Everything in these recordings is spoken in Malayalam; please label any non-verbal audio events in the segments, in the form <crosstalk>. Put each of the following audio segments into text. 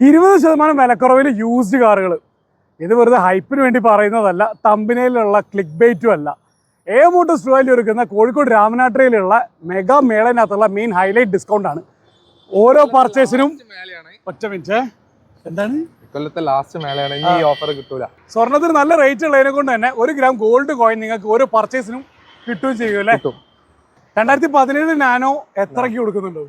ഇരുപത് ശതമാനം വിലക്കുറവിൽ യൂസ്ഡ് കാറുകൾ ഇത് വെറുതെ ഹൈപ്പിന് വേണ്ടി പറയുന്നതല്ല തമ്പിനയിലുള്ള ക്ലിക്ക് ബൈറ്റും അല്ല. എ മോട്ടോഴ്സ് വാല്യൂ ഒരുക്കുന്ന കോഴിക്കോട് രാമനാട്ടുകയിലുള്ള മെഗാ മേളനകത്തുള്ള മെയിൻ ഹൈലൈറ്റ് ഡിസ്കൗണ്ട് ആണ്. ഓരോ പർച്ചേസിനും ഒറ്റ മിനിറ്റ് എന്താണ്? ഇക്കൊല്ലത്തെ ലാസ്റ്റ് മേളയാണ്. ഇനി ഈ ഓഫർ കിട്ടൂല. സ്വർണത്തിന് നല്ല റേറ്റ് ഉള്ളതിനെ കൊണ്ട് തന്നെ ഒരു ഗ്രാം ഗോൾഡ് കോയിൻ നിങ്ങൾക്ക് ഓരോ പർച്ചേസിനും കിട്ടുകയും ചെയ്യും അല്ലേ? രണ്ടായിരത്തി പതിനേഴ് നാനോ എത്രയ്ക്ക് കൊടുക്കുന്നുണ്ട്?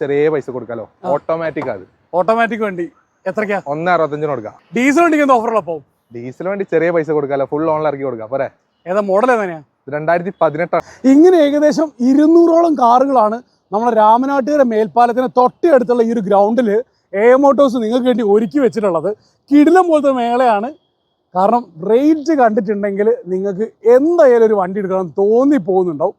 ചെറിയ പൈസ കൊടുക്കാലോ. ഓട്ടോമാറ്റിക് അത്. ഓട്ടോമാറ്റിക് വണ്ടി. എത്രക്കാ ഒന്ന് അറുപത്തഞ്ചിന് കൊടുക്കാം. ഡീസൽ വണ്ടിക്ക് എന്താ ഓഫർ പോകും ഡീസൽ വണ്ടി ചെറിയ പൈസ കൊടുക്കാല്ലോ ഫുൾ ഓണിൽ ഇറക്കി കൊടുക്കാം. പോരെ? ഏതാ മോഡൽ എങ്ങനെയാ രണ്ടായിരത്തി പതിനെട്ടാണ് ഇങ്ങനെ ഏകദേശം ഇരുന്നൂറോളം കാറുകളാണ് നമ്മുടെ രാമനാട്ടുകര മേൽപ്പാലത്തിന് തൊട്ടടുത്തുള്ള ഈ ഒരു ഗ്രൗണ്ടിൽ എ മോട്ടോഴ്സ് നിങ്ങൾക്ക് വേണ്ടി ഒരുക്കി വെച്ചിട്ടുള്ളത്. കിടിലം പോലത്തെ മേളയാണ്. കാരണം റേറ്റ് കണ്ടിട്ടുണ്ടെങ്കിൽ നിങ്ങൾക്ക് എന്തായാലും ഒരു വണ്ടി എടുക്കണം തോന്നി പോകുന്നുണ്ടാവും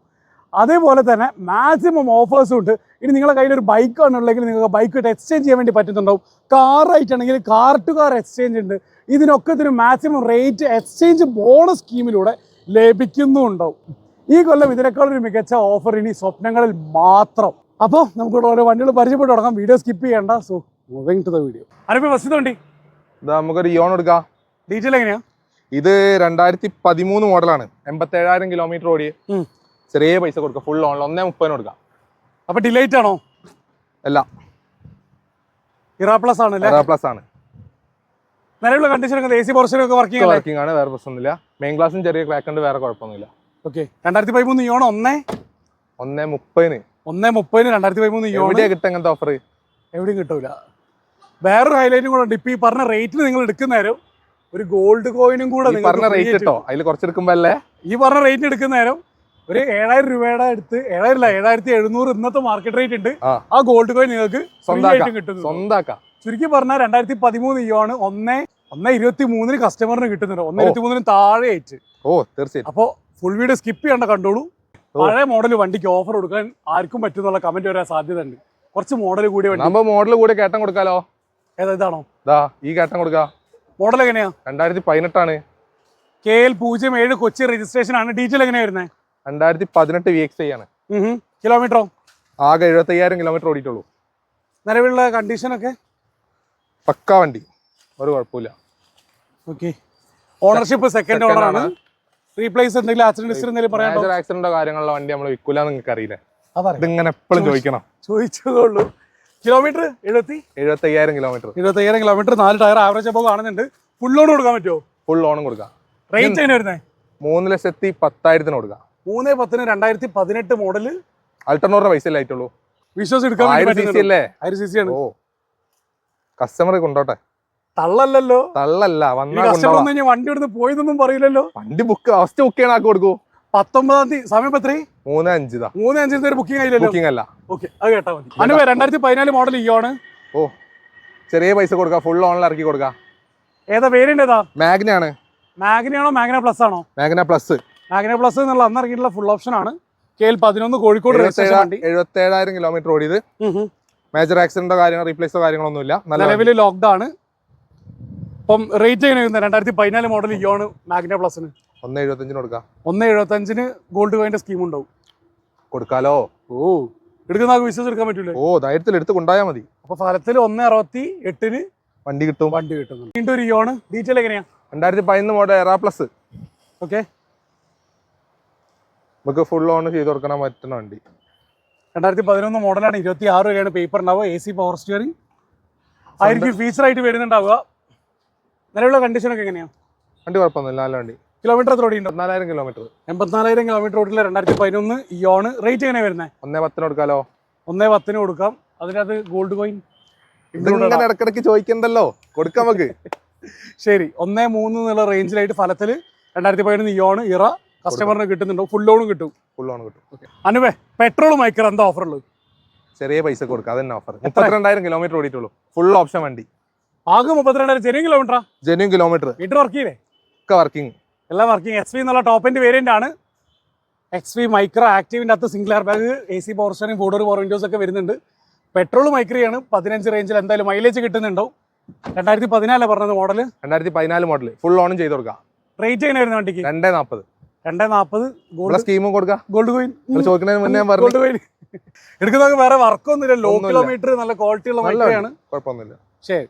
അതേപോലെ തന്നെ മാക്സിമം ഓഫേഴ്സും ഉണ്ട്. ഇനി നിങ്ങളുടെ കയ്യിൽ ഒരു ബൈക്കാണ് ഉള്ളെങ്കിൽ നിങ്ങൾക്ക് ബൈക്ക് എക്സ്ചേഞ്ച് ചെയ്യാൻ വേണ്ടി പറ്റുന്നുണ്ടാവും. കാറായിട്ടാണെങ്കിൽ കാർ ടു കാർ എക്സ്ചേഞ്ച് ഉണ്ട്. ഇതിനൊക്കെ ഇതിന് മാക്സിമം റേറ്റ് എക്സ്ചേഞ്ച് ബോണസ് സ്കീമിലൂടെ ലഭിക്കുന്നുണ്ടാവും. ഈ കൊല്ലം ഇതിനേക്കാളൊരു മികച്ച ഓഫർ ഇനി സ്വപ്നങ്ങളിൽ മാത്രം. അപ്പോൾ നമുക്ക് ഓരോ വണ്ടികൾ പരിചയപ്പെട്ട് തുടങ്ങാം. വീഡിയോ സ്കിപ്പ് ചെയ്യേണ്ട. So moving to the video അരപ്പി വണ്ടി. ഇത് നമുക്കൊരു ഇയോൺ എടുക്കാം. ഡീറ്റെയിൽ എങ്ങനെയാ? ഇത് രണ്ടായിരത്തി പതിമൂന്ന് മോഡലാണ് എൺപത്തേഴായിരം കിലോമീറ്റർ ഓടി ഉം. ചെറിയ പൈസ കൊടുക്കുക ഫുൾ ഓൺലൈൻ ഒന്നേ മുപ്പതിന് കൊടുക്കാം. അപ്പൊ ഡിലൈറ്റ് ആണോ? അല്ല. ഇറാ പ്ലസ് ആണല്ലേ പ്ലസ് ആണ്. നിലവിലുള്ള കണ്ടീഷൻ എ സി പോർഷൻ ഒക്കെ വർക്കിംഗ് വർക്കിംഗ് ആണ് വേറെ പ്രശ്നമൊന്നുമില്ല. മെയിൻ ക്ലാസ്സും ചെറിയ ക്രാക്ക് ഉണ്ട് വേറെ കുഴപ്പമൊന്നുമില്ല. ഓക്കെ രണ്ടായിരത്തി പതിമൂന്ന് ഇയോൺ ഒന്നേ? ഒന്നേ മുപ്പതിന്. ഒന്നേ മുപ്പതിന് രണ്ടായിരത്തി പതിമൂന്ന് ഇയോൺ കിട്ടും എങ്ങനത്തെ ഓഫർ എവിടെയും കിട്ടൂല. വേറൊരു ഹൈലൈറ്റും കൂടെ ഉണ്ട്. ഇപ്പൊ ഈ പറഞ്ഞ റേറ്റിന് നിങ്ങൾ എടുക്കുന്ന നേരം ഒരു ഗോൾഡ് കോയിനും കൂടെ പറഞ്ഞ റേറ്റ് കിട്ടോ അതിൽ കുറച്ചെടുക്കുമ്പോ അല്ലേ? ഈ പറഞ്ഞ റേറ്റിന് എടുക്കുന്ന നേരം ഒരു ഏഴായിരം രൂപയുടെ അടുത്ത് ഏഴായിരം അല്ല ഏഴായിരത്തി എഴുന്നൂറ് ഇന്നത്തെ മാർക്കറ്റ് റേറ്റ് ഉണ്ട്. ആ. ഗോൾഡ് കോയിൻ നിങ്ങൾക്ക് സ്വന്തമായിട്ട് കിട്ടുന്നു സ്വന്തമാക്കാം ചുരുക്കി പറഞ്ഞാൽ രണ്ടായിരത്തി പതിമൂന്ന് ഇയോണ് ഒന്നേ ഒന്നേ ഇരുപത്തി മൂന്നിന് കസ്റ്റമറിന് കിട്ടുന്നുണ്ട്. ഒന്ന്. ഇരുപത്തി മൂന്നിന് താഴെ ആയിട്ട്. ഓ തീർച്ചയായും അപ്പോൾ ഫുൾ വീഡിയോ സ്കിപ്പ് ചെയ്യേണ്ട കണ്ടോളൂ. പഴയ മോഡൽ വണ്ടിക്ക് ഓഫർ കൊടുക്കാൻ ആർക്കും പറ്റുന്നുള്ള കമന്റ് വരാൻ സാധ്യത ഉണ്ട് കുറച്ച് മോഡൽ കൂടി വണ്ടി നമ്മ മോഡൽ കൂടി കേട്ടം കൊടുക്കാലോ? ഏതാ ഇതാണോ? ഇതാ ഈ കേട്ടം കൊടുക്കാം. മോഡൽ എങ്ങനെയാ? രണ്ടായിരത്തി പതിനെട്ടാണ് കെ എൽ പൂജ്യം ഏഴ് കൊച്ചി രജിസ്ട്രേഷൻ ആണ്. ഡീറ്റെയിൽ എങ്ങനെയാ വരുന്നത് രണ്ടായിരത്തി പതിനെട്ട് വി എക്സ് ഐ ആണ് കിലോമീറ്ററോ? ആകെ എഴുപത്തി അയ്യായിരം കിലോമീറ്റർ ഓടിയിട്ടുള്ളൂ. നിലവിലുള്ള കണ്ടീഷൻ ഒക്കെ? പക്ക വണ്ടി. ഒരു കുഴപ്പമില്ല. ഓക്കെ ഓണർഷിപ്പ് സെക്കൻഡ് ഓണർ ആണ്. റീപ്ലേസ് എന്തെങ്കിലും ആക്സിഡന്റ് ഹിസ്റ്ററി എന്തെങ്കിലും ആക്സിഡന്റോ കാര്യങ്ങളുള്ള വണ്ടി നമ്മൾ വിൽക്കൂല നിങ്ങൾക്ക് അറിയില്ല. ഇതിങ്ങനെ എപ്പോഴും ചോദിക്കണം. ചോദിച്ചതുള്ളൂ കിലോമീറ്റർ എഴുപത്തി? എഴുപത്തി അയ്യായിരം കിലോമീറ്റർ എഴുപത്തി അയ്യായിരം കിലോമീറ്റർ നാല് ടയർ ആവറേജ് അപ്പോൾ കാണുന്നുണ്ട്. ഫുൾ ലോൺ കൊടുക്കാൻ പറ്റുമോ? ഫുൾ ലോണും കൊടുക്കാം. റേറ്റ് എങ്ങനെ വരുന്നത് മൂന്ന് ലക്ഷത്തി പത്തായിരത്തിന് കൊടുക്കാം. മൂന്ന് പത്തിന് രണ്ടായിരത്തി പതിനെട്ട് മോഡൽ അൾട്ടർനോറിന്റെ പൈസ അല്ലേ ആയിട്ടുള്ളൂ? ആണ്. കൊണ്ടോട്ടെ. തള്ളല്ലല്ലോ. തള്ളല്ല കൊണ്ടോളാം. വണ്ടി എടുത്ത് പോയതൊന്നും പറയില്ലല്ലോ. വണ്ടി ബുക്ക് ഫസ്റ്റ് ബുക്ക് ചെയ്യണ ആക്കി കൊടുക്കൂ. പത്തൊമ്പതാം തീയതി സമയം എത്ര? മൂന്ന് അഞ്ച് മൂന്ന് അഞ്ചിന് ബുക്കിംഗ് ആയില്ലല്ലോ. ബുക്കിംഗ് അല്ല. ഓക്കെ അത് കേട്ടാ മതി. അനുവേ രണ്ടായിരത്തി പതിനാല് മോഡൽ ഇയോണ് ഓ ചെറിയ പൈസ കൊടുക്ക ഫുൾ ഓണിൽ ഇറക്കി കൊടുക്കാം. ഏതാ വേരിയന്റ് ഏതാ? മാഗ്ന ആണ്. മാഗ്നയാണോ മാഗ്ന പ്ലസ് ആണോ? മാഗ്ന പ്ലസ് മാഗ്ന പ്ലസ് എന്നുള്ള അന്ന് ഇറങ്ങിയിട്ടുള്ള ഫുൾ ഓപ്ഷൻ ആണ്. കെ എൽ പതിനൊന്ന് കോഴിക്കോട് രജിസ്ട്രേഷൻ വണ്ടി. എഴുപത്തി ഏഴായിരം കിലോമീറ്റർ ഓടിയത് മേജർ ആക്സിഡന്റോ കാര്യങ്ങളോ റീപ്ലേസോ കാര്യങ്ങളൊന്നുമില്ല നല്ല വണ്ടി. നിലവിൽ ലോക്ക്ഡ് ആണ്. ഇപ്പം റേറ്റ് എങ്ങനെ രണ്ടായിരത്തി പതിനാല് മോഡൽ ഇയോണ് മാഗ്ന പ്ലസിന് ഒന്ന് എഴുപത്തഞ്ചിന് കൊടുക്കാം. ഒന്ന് എഴുപത്തഞ്ചിന് ഗോൾഡ് കോയിന്റെ സ്കീം ഉണ്ടാവും. കൊടുക്കാലോ? ഓ എടുക്കുന്ന ആൾക്ക് വിശ്വസിച്ച് എടുക്കാൻ പറ്റൂലേ? ഓ ധൈര്യത്തിൽ എടുത്ത് കൊണ്ടായാൽ മതി. അപ്പൊ ഫലത്തിൽ ഒന്ന് അറുപത്തി എട്ടിന് വണ്ടി കിട്ടും. വണ്ടി കിട്ടും വീണ്ടും ഒരു ഇയോണ്. ഡീറ്റെയിൽ എങ്ങനെയാ? രണ്ടായിരത്തി പതിനൊന്ന് മോഡൽ എറാ പ്ലസ് ഓക്കെ നമുക്ക് ഫുൾ ഓൺ ചെയ്ത് കൊടുക്കാൻ പറ്റുന്ന വണ്ടി. രണ്ടായിരത്തി പതിനൊന്ന് മോഡലാണ് ഇരുപത്തി ആറ് രൂപയാണ് പേപ്പർ ഉണ്ടാവുക എ സി പവർ സ്റ്റിയറിംഗ് ആയിരിക്കും ഫീച്ചർ ആയിട്ട് വരുന്നുണ്ടാവുക. നിലവിലുള്ള കണ്ടീഷനൊക്കെ എങ്ങനെയാണ് വണ്ടി കുഴപ്പമൊന്നുമില്ല നല്ല വണ്ടി. കിലോമീറ്റർ എത്ര ഓടിയുണ്ടോ? പതിനാലായിരം കിലോമീറ്റർ എൺപത്തിനാലായിരം കിലോമീറ്റർ ഓടില്ല രണ്ടായിരത്തി പതിനൊന്ന് ഇയോണ് റേറ്റ് എങ്ങനെ വരുന്നത് ഒന്നേ പത്തിന് കൊടുക്കാലോ? ഒന്നേ പത്തിന് കൊടുക്കാം. അതിനകത്ത് ഗോൾഡ് കോയിൻ ഇതിങ്ങനെ ഇടക്കിടക്ക് ചോദിക്കണ്ടല്ലോ? കൊടുക്കാം നമുക്ക്. <laughs> ശരി ഒന്നേ മൂന്ന് എന്നുള്ള റേഞ്ചിലായിട്ട് ഫലത്തിൽ രണ്ടായിരത്തി പതിനൊന്ന് ഇയോണ് ഇറ. കസ്റ്റമറിന് കിട്ടുന്നുണ്ടോ? ഫുൾ ലോണും കിട്ടും. ഫുൾ ലോണും കിട്ടും. അനുവേ പെട്രോൾ മൈക്കർ എന്താ ഓഫർ ഉള്ളത്? ചെറിയ പൈസ കൊടുക്കുക അതന്നെ ഓഫർ മുപ്പത്തിരണ്ടായിരം കിലോമീറ്റർ ഓടിയിട്ടുള്ളൂ. ഫുൾ ഓപ്ഷൻ വണ്ടി. ആകെ മുപ്പത്തിരണ്ടായിരം ചെറിയ കിലോമീറ്റർ ജെന്യൂൻ കിലോമീറ്റർ വീട്ടിൽ വർക്ക് ചെയ്യേ ഒക്കെ വർക്കിംഗ് എല്ലാം വർക്കിംഗ് എക്സ് വി എന്നുള്ള ടോപ്പിന്റെ വേരിയന്റ് ആണ്. എക്സ് വി മൈക്രോ ആക്റ്റീവിന്റെ അകത്ത് single airbag A C power steering four power windows ഒക്കെ വരുന്നുണ്ട്. പെട്രോൾ മൈക്രിയാണ് പതിനഞ്ച് റേഞ്ചിൽ എന്തായാലും മൈലേജ് കിട്ടുന്നുണ്ടോ? രണ്ടായിരത്തി പതിനാലാണ് പറഞ്ഞത് മോഡൽ രണ്ടായിരത്തി പതിനാല് മോഡൽ ഫുൾ ഓണും ചെയ്ത് കൊടുക്കാം. റേറ്റ് എങ്ങനെയായിരുന്നു വണ്ടിക്ക്? രണ്ടേ നാൽപ്പത് രണ്ടേ നാൽപ്പത് ഗോൾഡ് സ്കീമും കൊടുക്കാം. ഗോൾഡ് കോയിൻ ചോദിക്കുന്നതിന് മുന്നേ ഗോൾഡ് കോയിൻ എടുക്കുന്നവർക്ക് വേറെ വർക്കൊന്നുമില്ല. ലോ കിലോമീറ്റർ നല്ല ക്വാളിറ്റി ഉള്ള നല്ല മൈക്രയാണ് കുഴപ്പമൊന്നുമില്ല. ശരി.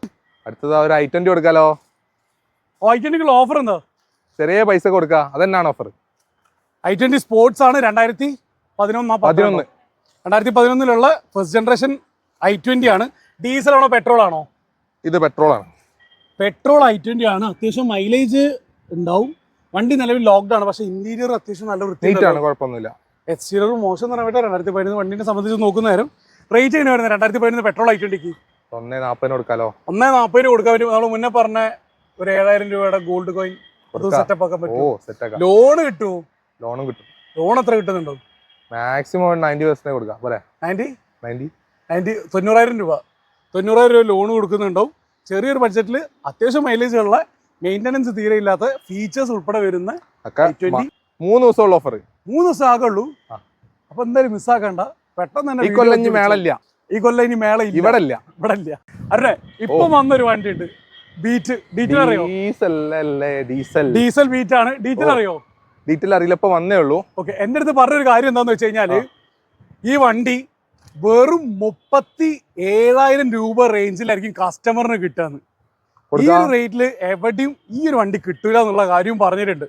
അടുത്തത് ഒരു ഐ ട്വന്റി കൊടുക്കാലോ? ഐ ട്വന്റിക്കുള്ള ഓഫർ എന്താ? ചെറിയ പൈസ കൊടുക്കുക അതെന്നാണ് ഓഫർ ഐ ട്വന്റി സ്പോർട്സ് ആണ് രണ്ടായിരത്തി പതിനൊന്ന് പതിനൊന്ന്. രണ്ടായിരത്തി പതിനൊന്നിലുള്ള ഫസ്റ്റ് ജനറേഷൻ ഐ ട്വന്റി ആണ്. ഡീസൽ ആണോ പെട്രോൾ ആണോ? ഇത് പെട്രോൾ ആണ്. പെട്രോൾ ഐ ട്വന്റി ആണ്. അത്യാവശ്യം മൈലേജ് ഉണ്ടാവും. വണ്ടി നിലവിൽ ലോക്ക്ഡ് ആണ്. പക്ഷേ ഇന്റീരിയർ അത്യാവശ്യം നല്ല വൃത്തിയാണ് കുഴപ്പമൊന്നുമില്ല. എക്സ്റ്റീരിയർ മോശം എന്ന് പറയാൻ രണ്ടായിരത്തി പതിനൊന്ന് വണ്ടിനെ സംബന്ധിച്ച് നോക്കുന്ന നേരം റേറ്റ് എങ്ങനെ വരുന്നത്? രണ്ടായിരത്തി പതിനൊന്ന് പെട്രോൾ ആയിട്ടുണ്ടെങ്കിൽ ഒന്നേ നാപ്പതിന് കൊടുക്കാലോ? ഒന്നേ നാൽപ്പതിന് കൊടുക്കാൻ പറ്റും. നമ്മൾ മുന്നേ പറഞ്ഞ ഒരു ഏഴായിരം രൂപയുടെ ഗോൾഡ് കോയിൻ. സെറ്റപ്പ് ആക്കാൻ പറ്റും ലോൺ കിട്ടുമോ? ലോണും കിട്ടും. ലോൺ എത്ര കിട്ടുന്നുണ്ടോ? മാക്സിമം നയന്റി പെർസെന്റ് കൊടുക്കാം. പോരെ? നയന്റി നയന്റി നയന്റി തൊണ്ണൂറായിരം രൂപ. തൊണ്ണൂറായിരം രൂപ ലോൺ കൊടുക്കുന്നുണ്ടാവും. ചെറിയൊരു ബഡ്ജറ്റിൽ അത്യാവശ്യം മൈലേജ് ഉള്ള മെയിന്റനൻസ് തീരെ ഇല്ലാത്ത ഫീച്ചേഴ്സ് ഉൾപ്പെടെ വരുന്ന മൂന്ന് ദിവസമുള്ള ഓഫർ മൂന്ന് ദിവസം ആകുള്ളൂ. അപ്പൊ എന്തായാലും മിസ്സാക്കണ്ട പെട്ടെന്ന് തന്നെ ഈ കൊല്ലം ഇനി മേളല്ല. ഈ കൊല്ലം ഇനി മേള ഇവിടെ ഇല്ല ഇവിടെ ഇല്ല അവരുടെ ഇപ്പൊ വന്നൊരു വണ്ടി ഉണ്ട്. ബീറ്റ് ഡീറ്റെയിൽ അറിയോ? ഡീസൽ അല്ലേ ഡീസൽ ഡീസൽ ബീറ്റ് ആണ്. ഡീറ്റെയിൽ ഓ. അറിയോ? ഡീറ്റെയിൽ അറിയില്ല ഇപ്പൊ വന്നേ ഉള്ളൂ. ഓക്കെ എന്റെ അടുത്ത് പറഞ്ഞൊരു കാര്യം എന്താന്ന് വെച്ച് കഴിഞ്ഞാൽ ഈ വണ്ടി വെറും മുപ്പത്തി ഏഴായിരം രൂപ റേഞ്ചിലായിരിക്കും കസ്റ്റമറിന് കിട്ടുകയെന്ന് ഈ ഒരു റേറ്റിൽ എവിടെയും ഈ ഒരു വണ്ടി കിട്ടൂല എന്നുള്ള കാര്യവും പറഞ്ഞിട്ടുണ്ട്.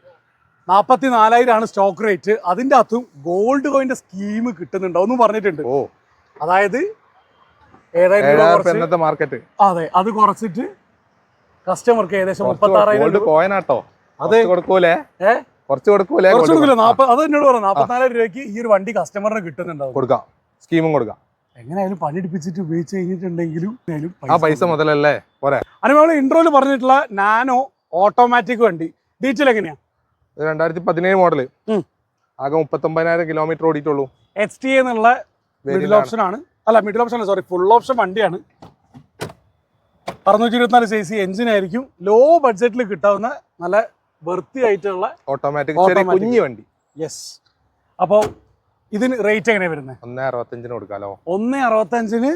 നാൽപ്പത്തി നാലായിരം ആണ് സ്റ്റോക്ക് റേറ്റ് അതിന്റെ അകത്തും ഗോൾഡ് കോയിന്റെ സ്കീം കിട്ടുന്നുണ്ടോ. എന്നും പറഞ്ഞിട്ടുണ്ട്. ഓ. അതായത് ഏഴായിരം മാർക്കറ്റ് അതെ അത് കുറച്ചിട്ട് കസ്റ്റമർക്ക് ഏകദേശം മുപ്പത്തി ആറായിരം കോയനാട്ടോ അതെ. കുറച്ച് കൊടുക്കൂലേ? കുറച്ച് കൊടുക്കൂലേ അത് എന്നോട് പറഞ്ഞു നാൽപ്പത്തിനാലായിരം രൂപയ്ക്ക് ഈ ഒരു വണ്ടി കസ്റ്റമറിന് കിട്ടുന്നുണ്ടാവും. കൊടുക്കാം. സ്കീമും കൊടുക്കാം. എങ്ങനെയായാലും പണിയെടുപ്പിച്ചിട്ട് ഉപയോഗിച്ച് കഴിഞ്ഞിട്ടുണ്ടെങ്കിലും ആ പൈസ മുതലല്ലേ? പോരെ. അനുഭവം ഇൻട്രോയിൽ പറഞ്ഞിട്ടുള്ള നാനോ ഓട്ടോമാറ്റിക് വണ്ടി. ഡീറ്റെയിൽ എങ്ങനെയാ? രണ്ടായിരത്തി പതിനേഴ് മോഡൽ ആകെ മുപ്പത്തൊമ്പതിനായിരം കിലോമീറ്റർ ഓടിയിട്ടുള്ളൂ. എച്ച് ടി എന്നുള്ള മിഡിൽ ഓപ്ഷൻ ആണ്. അല്ല മിഡിൽ ഓപ്ഷൻ അല്ല സോറി ഫുൾ ഓപ്ഷൻ വണ്ടിയാണ്. അറുന്നൂറ്റി ഇരുപത്തിനാല് സി സി എഞ്ചിൻ ആയിരിക്കും. ലോ ബഡ്ജറ്റിൽ കിട്ടാവുന്ന നല്ല വെർത്തി ആയിട്ടുള്ള ഓട്ടോമാറ്റിക്. കുഞ്ഞു വണ്ടി. യെസ് അപ്പോൾ ഇതിന് റേറ്റ് എങ്ങനെയാ വരുന്നത് ഒന്നേ അറുപത്തഞ്ചിന് കൊടുക്കാലോ? ഒന്ന് അറുപത്തഞ്ചിന്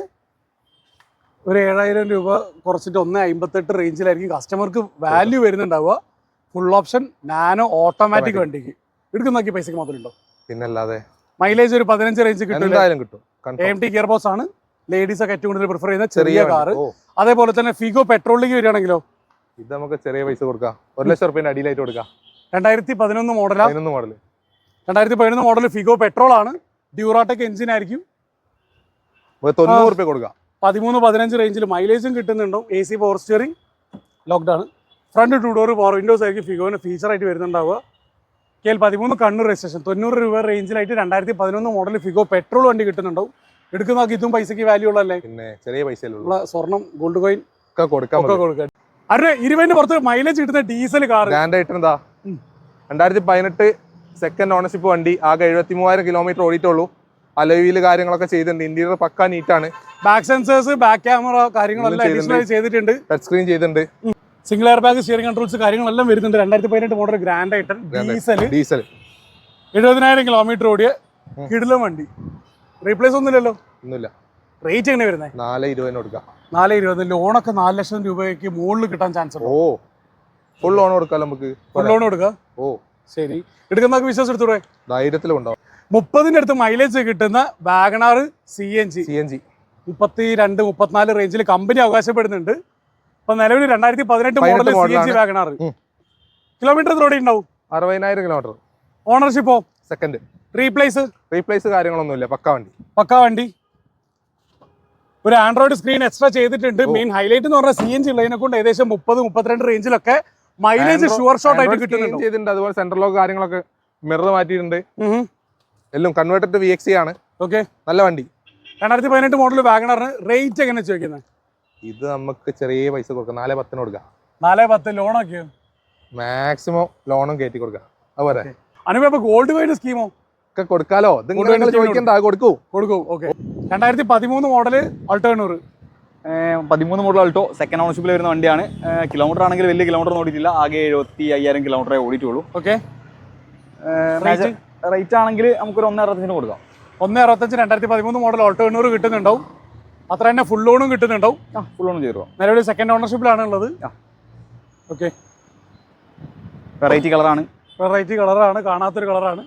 ഒരു ഏഴായിരം രൂപ കുറച്ചിട്ട് ഒന്ന് അമ്പത്തെട്ട് റേഞ്ചിലായിരിക്കും കസ്റ്റമർക്ക് വാല്യൂ വരുന്നുണ്ടാവുക. ഫുൾ ഓപ്ഷൻ നാനോ ഓട്ടോമാറ്റിക് വണ്ടിക്ക്. എടുക്കുന്ന നോക്കി പൈസക്ക് മാത്രമുണ്ടോ പിന്നല്ലാതെ മൈലേജ് ഒരു പതിനഞ്ച് റേഞ്ച് കിട്ടും കിട്ടും. എ ടി ഗിയർ ആണ്. ലേഡീസ് ഒക്കെ ഏറ്റവും കൂടുതൽ പ്രിഫർ ചെയ്യുന്ന ചെറിയ കാർ കാറ് അതേപോലെ തന്നെ ഫിഗോ പെട്രോളിലേക്ക് വരികയാണെങ്കിലോ? ഇത് നമുക്ക് ചെറിയ പൈസ കൊടുക്കാം. ഒരു ലക്ഷം റുപ്യന്റെ അടിയിലായിട്ട് കൊടുക്കാം. രണ്ടായിരത്തി പതിനൊന്ന് മോഡലാണ് പതിനൊന്ന് മോഡൽ രണ്ടായിരത്തി പതിനൊന്ന് മോഡൽ ഫിഗോ പെട്രോൾ ആണ്. ഡ്യൂറാടെക് എഞ്ചിൻ ആയിരിക്കും. തൊണ്ണൂറ് റുപ്യ കൊടുക്കാം. പതിമൂന്ന് പതിനഞ്ച് റേഞ്ചിൽ മൈലേജും കിട്ടുന്നുണ്ടോ A C power steering lockdown front two door power windows ആയിരിക്കും ഫിഗോന് ഫീച്ചറായിട്ട് വരുന്നുണ്ടാവുക. കെ എൽ പതിമൂന്ന് കണ്ണൂർ രജിസ്ട്രേഷൻ തൊണ്ണൂറ് രൂപ റേഞ്ചിലായിട്ട് രണ്ടായിരത്തി പതിനൊന്ന് മോഡൽ ഫിഗോ പെട്രോൾ വണ്ടി കിട്ടുന്നുണ്ടാവും. എടുക്കുന്ന ഇതും പൈസക്ക് വാല്യൂ ഉള്ളല്ലേ പിന്നെ ചെറിയ പൈസ ഉള്ളൂ. സ്വർണം ഗോൾഡ് കോയിൻ ഒക്കെ കൊടുക്കാം അരെ ഇരുപതിന് പുറത്ത് മൈലേജ് കിട്ടുന്ന ഡീസൽ കാർ. രണ്ടായിരത്തി പതിനെട്ട് സെക്കൻഡ് ഓണർഷിപ്പ് വണ്ടി ആകെ എഴുപത്തി മൂവായിരം കിലോമീറ്റർ ഓടിയിട്ടുള്ളൂ. അലോയിൽ കാര്യങ്ങളൊക്കെ ചെയ്തിട്ടുണ്ട്. ഇന്റീരിയർ പക്ക നീറ്റാണ് ബാക്ക് സെൻസേഴ്സ് ബാക്ക് ക്യാമറ കാര്യങ്ങളെല്ലാം ചെയ്തിട്ടുണ്ട്. ടച്ച് സ്ക്രീൻ ചെയ്തിട്ടുണ്ട്. Single air bag steering controls കാര്യങ്ങളെല്ലാം വരുന്നുണ്ട്. രണ്ടായിരത്തി പതിനെട്ട് model grand I ten diesel diesel എഴുപതിനായിരം കിലോമീറ്റർ ഓടിയ. കിടിലം വണ്ടി. റീപ്ലേസ് ഒന്നുമില്ലല്ലോ? ഒന്നുമില്ല. റേറ്റ് എങ്ങനെ വരുന്നത് നാല് ഇരുപതിന് കൊടുക്കാം. നാല് ഇരുപത് ലോണൊക്കെ നാല് ലക്ഷം രൂപയ്ക്ക് മുകളിൽ കിട്ടാൻ ചാൻസ് ഉണ്ട്? ഓ. ഫുൾ ലോൺ കൊടുക്കാം നമുക്ക്? ഫുൾ ലോൺ കൊടുക്കാം? ഓ. ശരി. എടുക്കുന്ന വിശ്വാസം എടുത്തൂടെ ധൈര്യത്തിലും ഉണ്ടാവും മുപ്പതിന്റെ അടുത്ത് മൈലേജ് കിട്ടുന്ന Wagon R C N G C N G മുപ്പത്തി രണ്ട് മുപ്പത്തിനാല് റേഞ്ചിൽ കമ്പനി അവകാശപ്പെടുന്നുണ്ട്. ഇപ്പൊ നിലവിൽ രണ്ടായിരത്തി പതിനെട്ട് model C N G Wagon R kilometre എത്ര ഉണ്ടാവും അറുപതിനായിരം കിലോമീറ്റർ ഓണർഷിപ്പോ സെക്കൻഡ് റീപ്ലേസ് റീപ്ലേസ് കാര്യങ്ങളൊന്നുമില്ല പക്ക വണ്ടി. പക്ക വണ്ടി. ഒരു ആൻഡ്രോയിഡ് സ്ക്രീൻ എക്സ്ട്രാ ചെയ്തിട്ടുണ്ട്. മെയിൻ ഹൈലൈറ്റ് എന്ന് പറഞ്ഞാൽ സി എൻ ജി ഉള്ളതിനെ കൊണ്ട് ഏകദേശം മുപ്പത് മുപ്പത്തിരണ്ട് റേഞ്ചിലൊക്കെ മൈലേജ് ഷുവർ ഷോട്ട് ആയിട്ട് കിട്ടുന്നുണ്ട്? ചെയ്തിട്ടുണ്ട്. അതുപോലെ സെന്റർ ലോക്ക് കാര്യങ്ങളൊക്കെ മിറർ മാറ്റിയിട്ടുണ്ട്. എല്ലാം കൺവേർട്ടഡ് വി എക്സി ആണ്. ഓക്കെ നല്ല വണ്ടി. രണ്ടായിരത്തി പതിനെട്ട് മോഡൽ വാഗണറിന് റേറ്റ് എങ്ങനെ ചോദിക്കുന്നത് ഇത് നമുക്ക് ചെറിയ പൈസ കൊടുക്കാം. നാല് പത്തിന് കൊടുക്കാം. നാല് പത്ത് ലോണൊക്കെയോ മാക്സിമം ലോണും കയറ്റി കൊടുക്കാം. അതുപോലെ. അനുഭവ ഗോൾഡ് കോയിൻ സ്കീമോ ഒക്കെ കൊടുക്കാലോ? ഇത് ചോദിക്കണ്ട കൊടുക്കൂ. കൊടുക്കൂ. ഓക്കെ രണ്ടായിരത്തി പതിമൂന്ന് മോഡൽ അൾട്ടേണൂർ പതിമൂന്ന് മോഡൽ ആൾട്ടോ. സെക്കൻഡ് ഓണർഷിപ്പിൽ വരുന്ന വണ്ടിയാണ്. കിലോമീറ്റർ ആണെങ്കിൽ വലിയ കിലോമീറ്റർ ഓടിയിട്ടില്ല. ആകെ എഴുപത്തി അയ്യായിരം കിലോമീറ്ററേ ഓടിയിട്ടുള്ളൂ. ഓക്കെ റേറ്റ് റേറ്റ് ആണെങ്കിൽ നമുക്കൊരു ഒന്ന് അറുപത്തഞ്ചിന് കൊടുക്കാം. ഒന്ന് അറുപത്തഞ്ച് രണ്ടായിരത്തി പതിമൂന്ന് മോഡൽ ഓൾട്ടോണൂർ കിട്ടുന്നുണ്ടാവും. അത്ര തന്നെ ഫുൾ ലോണും കിട്ടുന്നുണ്ടാവും. ആ ഫുൾ ലോൺ ചെയ്തു നിലവിൽ സെക്കൻഡ് ഓണർഷിപ്പിലാണ് ഉള്ളത്. ഓക്കെ വെറൈറ്റി കളറാണ് വെറൈറ്റി കളറാണ് കാണാത്തൊരു കളറാണ്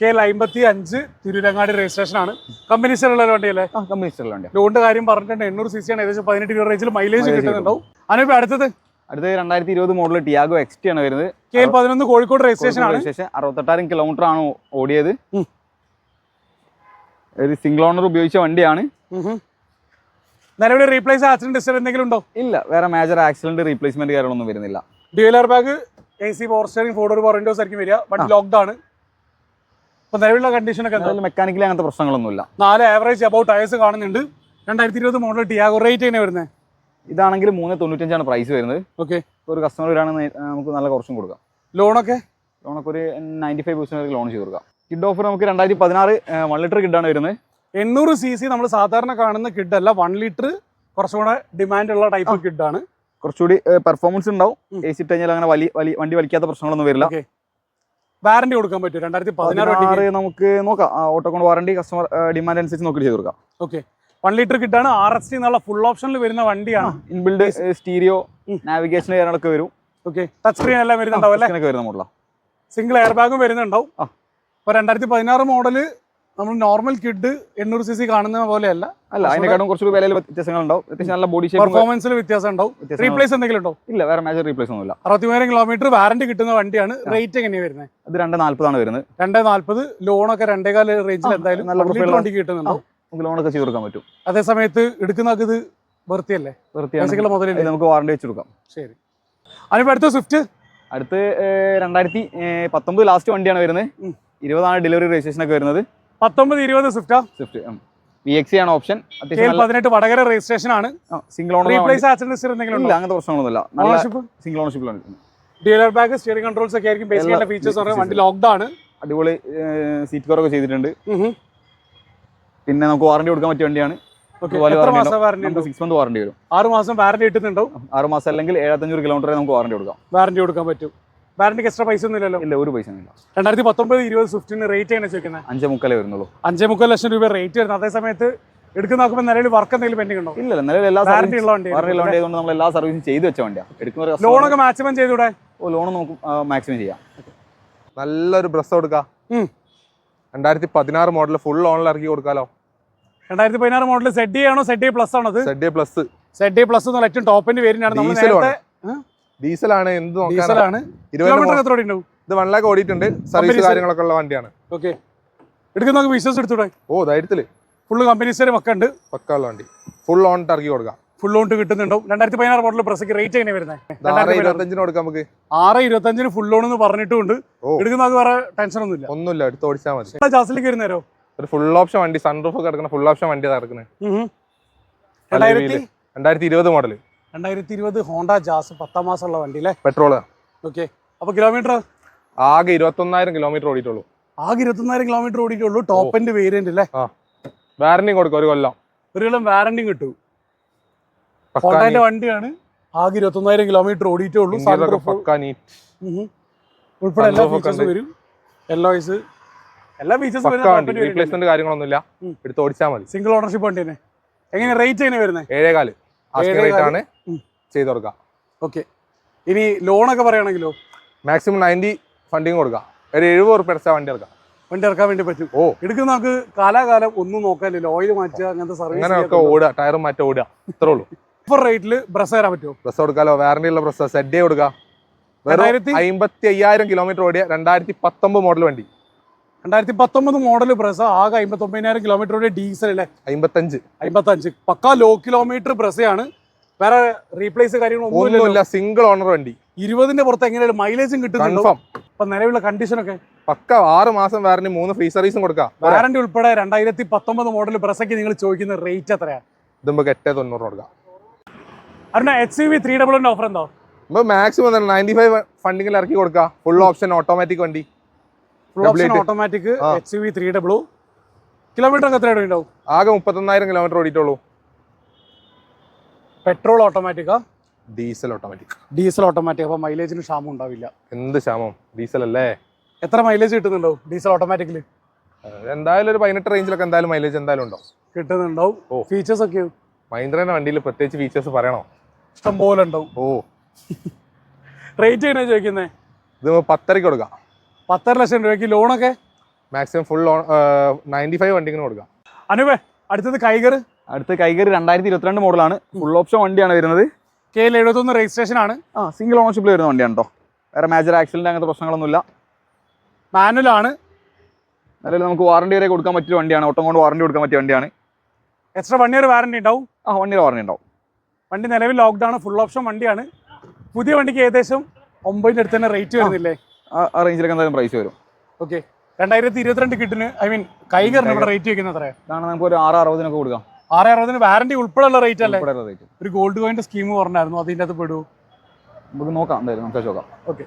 കെ എൽ അമ്പത്തി അഞ്ച് തിരുരങ്ങാടി രജിസ്ട്രേഷൻ ആണ്. കമ്പനി സ്റ്റൈലുള്ള വണ്ടിയല്ലേ? അല്ലേ കമ്പനി ഇഷ്ടമുള്ള വണ്ടി ലോണിന്റെ കാര്യം പറഞ്ഞിട്ടുണ്ട്. എണ്ണൂറ് സി സി ആണ്. ഏകദേശം പതിനെട്ട് ഇരുപത് റേഞ്ചിൽ മൈലേജ് കിട്ടുന്നുണ്ടോ. കിട്ടുന്നുണ്ടാവും അതിനിപ്പോ അടുത്തത്? അടുത്ത രണ്ടായിരത്തി ഇരുപത് മോഡൽ ടിയാഗോ എക്സ് ടി ആണ് വരുന്നത്. കെ എൽ പതിനൊന്ന് കോഴിക്കോട് രജിസ്ട്രേഷൻ ആണ്. അറുപത്തെട്ടായിരം കിലോമീറ്റർ ആണ് ഓടിയത്. ഒരു സിംഗിൾ ഓണർ ഉപയോഗിച്ച വണ്ടിയാണ്. നിലവിലെ നിലവിൽ റീപ്ലേസ് ആക്സിഡന്റ് ഡിസ്റ്റർ എന്തെങ്കിലും ഉണ്ടോ? ഇല്ല വേറെ മേജർ ആക്സിഡന്റ് റീപ്ലേസ്മെന്റ് കാര്യങ്ങളൊന്നും വരുന്നില്ല. Dual bag A C power steering power door power windows ആയിരിക്കും വരിക. ബട്ട് ലോക്ക്ഡ് ആണ്. ഇപ്പൊ നിലവിലുള്ള കണ്ടീഷൻ ഒക്കെ മെക്കാനിക്കലി അങ്ങനത്തെ പ്രശ്നങ്ങളൊന്നുമില്ല. നാല് ആവറേജ് അബൌട്ട് ടയേഴ്സ് കാണുന്നുണ്ട്. രണ്ടായിരത്തി ഇരുപത് മോഡൽ ടിയാഗോ റേറ്റ് എങ്ങനെ വരുന്നത് ഇതാണെങ്കിൽ മൂന്ന് തൊണ്ണൂറ്റഞ്ചാണ് പ്രൈസ് വരുന്നത്. ഓക്കെ ഒരു കസ്റ്റമർ വരാണെങ്കിൽ നമുക്ക് നല്ല കുറച്ചും കൊടുക്കാം. ലോണൊക്കെ ലോണൊക്കെ ഒരു നയന്റി ഫൈവ് പെർസെന്റ് ലോൺ ചെയ്ത് കൊടുക്കാം. കിഡ് ഓഫർ നമുക്ക് രണ്ടായിരത്തി പതിനാറ് വൺ ലിറ്റർ കിഡാണ് വരുന്നത്. എണ്ണൂറ് സി സി നമ്മൾ സാധാരണ കാണുന്ന കിഡ് അല്ല വൺ ലിറ്റർ കുറച്ചുകൂടെ ഡിമാൻഡ് ഉള്ള ടൈപ്പ് കിഡാണ് കുറച്ചുകൂടി പെർഫോമൻസ് ഉണ്ടാവും. എ സി കഴിഞ്ഞാൽ അങ്ങനെ വലിയ വലിയ വണ്ടി വലിക്കാത്ത പ്രശ്നങ്ങളൊന്നും വരില്ല. വാറന്റി കൊടുക്കാൻ പറ്റും രണ്ടായിരത്തി പതിനാറ് നമുക്ക് നോക്കാം. ഓട്ടോക്കോൺ വാറണ്ടി കസ്റ്റമർ ഡിമാൻഡ് അനുസരിച്ച് നോക്കി ചെയ്ത് കൊടുക്കാം. ഓക്കെ വൺ ലിറ്റർ കിട്ടാണ്. ആർ എസ് ടി എന്നുള്ള ഫുൾ ഓപ്ഷനിൽ വരുന്ന വണ്ടിയാണ്. Inbuilt stereo. നാവിഗേഷൻ കാര്യങ്ങളൊക്കെ വരും. ഓക്കെ ടച്ച് സ്ക്രീൻ എല്ലാം വരുന്നുണ്ടാവും അല്ലേ? വരുന്ന സിംഗിൾ എയർ ബാഗും വരുന്നുണ്ടാവും. അപ്പോൾ രണ്ടായിരത്തി പതിനാറ് മോഡൽ നമ്മൾ നോർമൽ കിഡ് എണ്ണൂറ് സി സി കാണുന്ന പോലെയല്ല. അല്ല അതിനെക്കാളും കുറച്ചുകൂടി വിലയിൽ വ്യത്യാസങ്ങൾ ഉണ്ടാവും അത്യാവശ്യം നല്ല ബോഡി ഷേപ്പ് പെർഫോമൻസിൽ വ്യത്യാസം ഉണ്ടാവും റീപ്ലേസ് എന്തെങ്കിലും ഉണ്ടോ? ഇല്ല വേറെ മേജർ റീപ്ലേസ് ഒന്നുമില്ല. അറുപത്തിമൂവായിരം കിലോമീറ്റർ വാറന്റി കിട്ടുന്ന വണ്ടിയാണ്. റേറ്റ് എങ്ങനെയാണ് വരുന്നത് അത് രണ്ട് നാല്പതാണ് വരുന്നത്. രണ്ടേ നാല്പത് ലോണൊക്കെ രണ്ടേകാൽ റേഞ്ചിൽ എന്തായാലും നല്ല വണ്ടി വണ്ടിക്ക് കിട്ടുന്നുണ്ടോ ലോണൊക്കെ ചെയ്ത് കൊടുക്കാൻ പറ്റും. അതേ സമയത്ത് എടുക്കുന്ന ഇത് വൃത്തിയല്ലേ? വൃത്തിയാണ്. ബേസിക്കല മുതലില്ലേ ഇത് നമുക്ക് വാറണ്ടി വെച്ച് കൊടുക്കാം. ശരി. അതിനിപ്പോ അടുത്ത സ്വിഫ്റ്റ് അടുത്ത് രണ്ടായിരത്തി പത്തൊമ്പത് ലാസ്റ്റ് വണ്ടിയാണ് വരുന്നത്. ഇരുപതാണ് ഡെലിവറി രജിസ്ട്രേഷൻ ഒക്കെ വരുന്നത്. പത്തൊമ്പത് ഇരുപത് സ്വിഫ്റ്റാ സ്വിഫ്റ്റ് വി എക്സ് ആണ് ഓപ്ഷൻ. പതിനെട്ട് വടകര രജിസ്ട്രേഷൻ ആണ്. സിംഗിൾ ഓണർ റീപ്ലേസ് ആക്സിഡന്റ് എന്തെങ്കിലും ഇല്ല അങ്ങനത്തെ പ്രശ്നങ്ങളൊന്നുമില്ല. ഓണർഷിപ്പ് സിംഗിൾ ഓണർഷിപ്പിലാണ് ഡീലർ ബാഗ് സ്റ്റിയറിംഗ് കൺട്രോൾസ് ഒക്കെ ആയിരിക്കും ബേസിക് ആയിട്ട് ഫീച്ചേഴ്സ് ആണ് വണ്ടി ലോക്ക്ഡ് ആണ്. അടിപൊളി സീറ്റ് കവറൊക്കെ ചെയ്തിട്ടുണ്ട്. പിന്നെ നമുക്ക് വാറണ്ടി കൊടുക്കാൻ പറ്റിയ വണ്ടിയാണ്. സിക്സ് മന്ത് വാറണ്ടി വരും. ആറ് മാസം വാറണ്ടി കിട്ടുന്നുണ്ടോ ആറ് മാസം അല്ലെങ്കിൽ ഏഴത്തഞ്ഞൂറ് കിലോമീറ്റർ നമുക്ക് വാറണ്ടി കൊടുക്കാം. വാറണ്ടി കൊടുക്കാൻ പറ്റും. വാറന്റിക്ക് എക്സ്ട്രാ പൈസ ഒന്നും ഇല്ലല്ലോ? ഇല്ല ഒരു പൈസ ഇല്ല. രണ്ടായിരത്തി പത്തൊമ്പത് ഇരുപത് സ്വിഫ്റ്റിന് റേറ്റ് ആണ് ചോദിക്കുന്നത് അഞ്ചേ മുക്കാലേ വരുന്നുള്ളൂ. അഞ്ചേ മുക്കാൽ ലക്ഷം രൂപ റേറ്റ് വരുന്നത് അതേ സമയത്ത് എടുക്കുന്ന നോക്കുമ്പോൾ നിലവിൽ വർക്ക് എന്തെങ്കിലും പെൻഡിങ് ഉണ്ടോ? ഇല്ല നിലവിൽ എല്ലാ വാറണ്ടി ഉള്ള വണ്ടി വാറണ്ടി ഉള്ള വണ്ടി ആയതുകൊണ്ട് നമ്മൾ എല്ലാ സർവീസും ചെയ്തു വെച്ച വണ്ടിയാണ് എടുക്കുന്ന ലോണൊക്കെ മാക്സിമം ചെയ്തൂടെ? ഓ ലോൺ നോക്കും മാക്സിമം ചെയ്യാം. നല്ലൊരു ബ്രസ് കൊടുക്കാം. രണ്ടായിരത്തി പതിനാറ് മോഡൽ ഫുൾ ഓണിൽ ഇറക്കി കൊടുക്കാലോ? രണ്ടായിരത്തി പതിനാറ് മോഡൽ സെഡ് ആണോ സെഡ് പ്ലസ് ആണോ സെഡ് പ്ലസ് സെഡ് പ്ലസ് എന്നുള്ള ഏറ്റവും ടോപ്പിന്റെ പേരിനാണ്. നമ്മൾ നേരത്തെ ഡീസലാണ് എന്ത് നോക്കാനാണ് ഡീസലാണ്. കിലോമീറ്റർ എത്ര ഇത് വൺ ലാക്ക് ഓടിയിട്ടുണ്ട്. സർവീസ് കാര്യങ്ങളൊക്കെ ഉള്ള വണ്ടിയാണ്. ഓക്കെ എടുക്കുന്ന നമുക്ക് വിശ്വസ് എടുത്തൂടെ? ഓ ധൈര്യത്തിൽ ഫുള്ള് കമ്പനീസ് ഒക്കെ ഉണ്ട് പക്ക ഉള്ള വണ്ടി. ഫുൾ ഓൺ ടർക്കി കൊടുക്കാം. ഫുൾ ഓൺ കിട്ടുന്നുണ്ടോ രണ്ടായിരത്തി പതിനാറ് മോഡൽ പ്രസക്ക് റേറ്റ് എങ്ങനെ വരുന്നത് ആറ് ഇരുപത്തഞ്ചിന് കൊടുക്കാം നമുക്ക്. ആറ് ഇരുപത്തഞ്ചിന് ഫുൾ ഓൺ എന്ന് പറഞ്ഞിട്ടുണ്ട് എടുക്കുന്ന അത് വേറെ ടെൻഷൻ ഒന്നുമില്ല. ഒന്നുമില്ല എടുത്ത് ഓടിച്ചാൽ മതി. ജാസിലേക്ക് വരുന്നേരോ ഒരു ഫുൾ ഓപ്ഷൻ വണ്ടി സൺറൂഫ് ഒക്കെ ഫുൾ ഓപ്ഷൻ വണ്ടി രണ്ടായിരത്തി രണ്ടായിരത്തി ഇരുപത് മോഡൽ രണ്ടായിരത്തി ഇരുപത് ഹോണ്ട ജാസ് പത്താം മാസമുള്ള വണ്ടി അല്ലേ പെട്രോൾ ഓക്കെ അപ്പൊ കിലോമീറ്റർ ആകെ ഇരുപത്തൊന്നായിരം കിലോമീറ്റർ ഓടിയിട്ടുള്ളൂ. ആകെ ഇരുപത്തൊന്നായിരം കിലോമീറ്റർ ഓടിയിട്ടുള്ളൂ. ടോപ്പ് എൻഡ് വേരിയന്റ് അല്ലേ വാറന്റി കൊടുക്കും ഒരു കൊല്ലം. ഒരു കൊല്ലം വാറന്റി കിട്ടും. വണ്ടിയാണ്. ആകെ ഇരുപത്തൊന്നായിരം കിലോമീറ്റർ ഓടിയിട്ടേ ഉള്ളൂ ഇന്റീരിയർ Sunroof, നീറ്റ് ഉൾപ്പെടെ എല്ലാ ഫീച്ചേഴ്സും. വരും. എല്ലാ വയസ്സ് എല്ലാ ഫീച്ചേഴ്സും പക്കാ വണ്ടി കാര്യങ്ങളൊന്നുമില്ല. ഉം. എടുത്ത് ഓടിച്ചാൽ മതി. സിംഗിൾ ഓണർഷിപ്പ് വണ്ടി തന്നെ എങ്ങനെ റേറ്റ് എങ്ങനെ വരുന്നത് ഏഴേകാൽ. ആസ്കിംഗ് റേറ്റ് ആണ്. ചെയ്ത് കൊടുക്കാം ഓക്കെ. ഇനി ലോണൊക്കെ പറയുകയാണെങ്കിലോ? മാക്സിമം നയന്റി ഫണ്ടിങ് കൊടുക്കാം ഒരു എഴുപത് റുപ്യ അടച്ചാൽ വണ്ടി ഇറക്കാം വണ്ടി ഇറക്കാൻ വേണ്ടി പറ്റും. ഓ. എടുക്കുന്ന നമുക്ക് കാലാകാലം ഒന്നും നോക്കാനില്ല ഓയിൽ മാറ്റുക അങ്ങനത്തെ സർവീസ് അങ്ങനെയൊക്കെ ഓടുക ടയറും മാറ്റം ഓടുക. ഇത്രേ ഉള്ളൂ. ഓഫർ റേറ്റിൽ ബ്രസ് തരാൻ പറ്റുമോ? ബ്രസ് കൊടുക്കാമല്ലോ വാറണ്ടി ഉള്ള ബ്രസ് സെഡ് കൊടുക്കാം വെറും അമ്പത്തി അയ്യായിരം കിലോമീറ്റർ ഓടിയ രണ്ടായിരത്തി പത്തൊമ്പത് മോഡൽ വണ്ടി. രണ്ടായിരത്തി പത്തൊമ്പത് മോഡൽ ബ്രസ് ആകെ അമ്പത്തി ഒമ്പതിനായിരം കിലോമീറ്റർ ഡീസൽ അല്ലേ അമ്പത്തഞ്ച്. അമ്പത്തഞ്ച്. പക്കാ ലോ കിലോമീറ്റർ ബ്രസയാണ് വേറെ റീപ്ലേസ് കാര്യങ്ങളൊന്നും സിംഗിൾ ഓണർ വണ്ടി. ഇരുപതിന്റെ പുറത്ത് എങ്ങനെയാണ് മൈലേജും കിട്ടുന്നുണ്ടോ. ഇപ്പൊ നിലവിലുള്ള കണ്ടീഷനൊക്കെ പക്ക ആറ് മാസം വാറന്റി മൂന്ന് ഫ്രീ സർവീസും കൊടുക്കാം. വാറന്റി ഉൾപ്പെടെ രണ്ടായിരത്തി പത്തൊമ്പത് മോഡൽ ബ്രസയ്ക്ക് നിങ്ങൾ ചോദിക്കുന്ന റേറ്റ് എത്രയാണ് ഇത് നമുക്ക് എട്ട് തൊണ്ണൂറ് കൊടുക്കാം. Aruna H C V three double offer എന്തോ മാക്സിമം നയന്റി ഫൈവ് ഫണ്ടിങ്ങിൽ ഇറക്കി കൊടുക്കാം. ഫുൾ ഓപ്ഷൻ ഓട്ടോമാറ്റിക് വണ്ടി full option Double eight. Automatic ആ. H V three double kilometre ഒക്കെ എത്ര ഉണ്ടാവും? ആകെ മുപ്പത്തൊന്നായിരം കിലോമീറ്റർ ഓടിയിട്ടുള്ളൂ. പെട്രോൾ ഓട്ടോമാറ്റിക്കാ ഡീസൽ ഓട്ടോമാറ്റിക് ഡീസൽ ഓട്ടോമാറ്റിക് അപ്പൊ മൈലേജിന് ക്ഷാമം ഉണ്ടാവില്ല. എന്ത് ക്ഷാമം? ഡീസൽ അല്ലേ? എത്ര മൈലേജ് കിട്ടുന്നുണ്ടാവും ഡീസൽ ഓട്ടോമാറ്റിക്കിൽ എന്തായാലും ഒരു പതിനെട്ട് റേഞ്ചിലൊക്കെ എന്തായാലും മൈലേജ് എന്തായാലും ഉണ്ടോ കിട്ടുന്നുണ്ടാവും. ഓ. ഫീച്ചേഴ്സ് ഒക്കെ? മഹീന്ദ്രന്റെ വണ്ടിയിൽ പ്രത്യേകിച്ച് ഫീച്ചേഴ്സ് പറയണോ? ഇഷ്ടം പോലെ ഉണ്ടാവും. ഓ. റേറ്റ് എങ്ങനെയാ ചോദിക്കുന്നത് ഇത് പത്തരയ്ക്ക് കൊടുക്കാം. പത്തര ലക്ഷം രൂപയ്ക്ക് ലോണൊക്കെ? Maximum full loan ninety five വണ്ടിക്ക് കൊടുക്കാം. അനുപേ അടുത്തത് കൈകർ അടുത്ത കൈകർ രണ്ടായിരത്തി ഇരുപത്തിരണ്ട് മോഡലാണ്. ഫുൾ ഓപ്ഷൻ വണ്ടിയാണ് വരുന്നത്. കെ എൽ എഴുപത്തൊന്ന് രജിസ്ട്രേഷൻ ആണ്. ആ സിംഗിൾ ഓണർഷിപ്പിൽ വരുന്ന വണ്ടിയാണ് കേട്ടോ വേറെ മേജർ ആക്സിഡന്റ് അങ്ങനത്തെ പ്രശ്നങ്ങളൊന്നുമില്ല. മാനുവലാണ് ആണ്. നിലവിൽ നമുക്ക് വാറണ്ടി വരെ കൊടുക്കാൻ പറ്റിയ വണ്ടിയാണ്. ഓട്ടം കൊണ്ട് വാറണ്ടി കൊടുക്കാൻ പറ്റിയ വണ്ടിയാണ്. എക്സ്ട്രാ വൺ ഇയർ വാറണ്ടി ഉണ്ടാവും. ആ വണ്ടിയുടെ വാറണ്ടി ഉണ്ടാവും. വണ്ടി നിലവിൽ ലോക്ക്ഡൗൺ ഫുൾ ഓപ്ഷൻ വണ്ടിയാണ്. പുതിയ വണ്ടിക്ക് ഏകദേശം ഒമ്പതിന്റെ അടുത്ത് തന്നെ റേറ്റ് വരുന്നില്ലേ? ആ റേഞ്ചിലൊക്കെ എന്തായാലും പ്രൈസ് വരും. ഓക്കെ രണ്ടായിരത്തി ഇരുപത്തിരണ്ട് കിട്ടിന് ഐ മീൻ കൈകറിന് ഇവിടെ റേറ്റ് വെക്കുന്നത് എത്രയാണ് ഇതാണ് നമുക്ക് ഒരു ആറ് അറുപതിനൊക്കെ കൊടുക്കാം. ആറ് അറുപതിന് വാറണ്ടി ഉൾപ്പെടെയുള്ള റേറ്റ് അല്ലേ? ഉൾപ്പെടെയുള്ള റേറ്റ് ഒരു ഗോൾഡ് കോയിന്റെ സ്കീം പറഞ്ഞായിരുന്നു അതിന്റെ അകത്ത് പെടൂ. നമുക്ക് നോക്കാം എന്തായാലും നമുക്ക് നോക്കാം. ഓക്കെ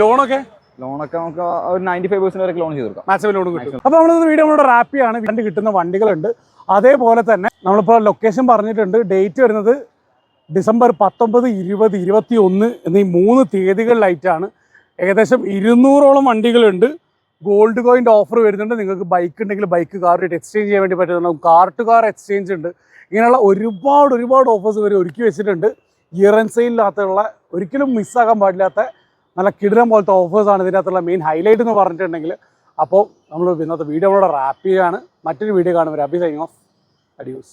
ലോണൊക്കെ ലോണൊക്കെ നമുക്ക് ഒരു നയന്റി ഫൈവ് പെർസെന്റ് വരെ ലോൺ ചെയ്ത് കൊടുക്കാം. മാക്സിമം ലോൺ കിട്ടും. അപ്പോൾ നമ്മളിത് വീഡിയോ നമ്മുടെ റാപ്പിയാണ് രണ്ട് കിട്ടുന്ന വണ്ടികളുണ്ട്. അതേപോലെ തന്നെ നമ്മളിപ്പോൾ ലൊക്കേഷൻ പറഞ്ഞിട്ടുണ്ട്. ഡേറ്റ് വരുന്നത് ഡിസംബർ പത്തൊമ്പത് ഇരുപത് ഇരുപത്തി ഒന്ന് എന്നീ മൂന്ന് തീയതികളിലായിട്ടാണ് ഏകദേശം ഇരുന്നൂറോളം വണ്ടികളുണ്ട്. ഗോൾഡ് കോയിന്റെ ഓഫർ വരുന്നുണ്ട്. നിങ്ങൾക്ക് ബൈക്ക് ഉണ്ടെങ്കിൽ ബൈക്ക് കാറായിട്ട് എക്സ്ചേഞ്ച് ചെയ്യാൻ വേണ്ടി പറ്റുന്നുണ്ട് കാർ ടു കാർ എക്സ്ചേഞ്ച് ഉണ്ട്. ഇങ്ങനെയുള്ള ഒരുപാട് ഒരുപാട് ഓഫേഴ്സ് ഇവർ ഒരുക്കി വെച്ചിട്ടുണ്ട്. ഇയർ ആൻഡ് സെയിലിനകത്തുള്ള ഒരിക്കലും മിസ്സാകാൻ പാടില്ലാത്ത നല്ല കിടിലം പോലത്തെ ഓഫേഴ്സാണ് ഇതിനകത്തുള്ള മെയിൻ ഹൈലൈറ്റ് എന്ന് പറഞ്ഞിട്ടുണ്ടെങ്കിൽ. അപ്പോൾ നമ്മൾ ഇന്നത്തെ വീഡിയോ നമ്മളോട് റാപ്പ് ചെയ്യുകയാണ്. മറ്റൊരു വീഡിയോ കാണുമ്പോൾ അബി സൈങ് ഓഫ് അഡിയൂസ്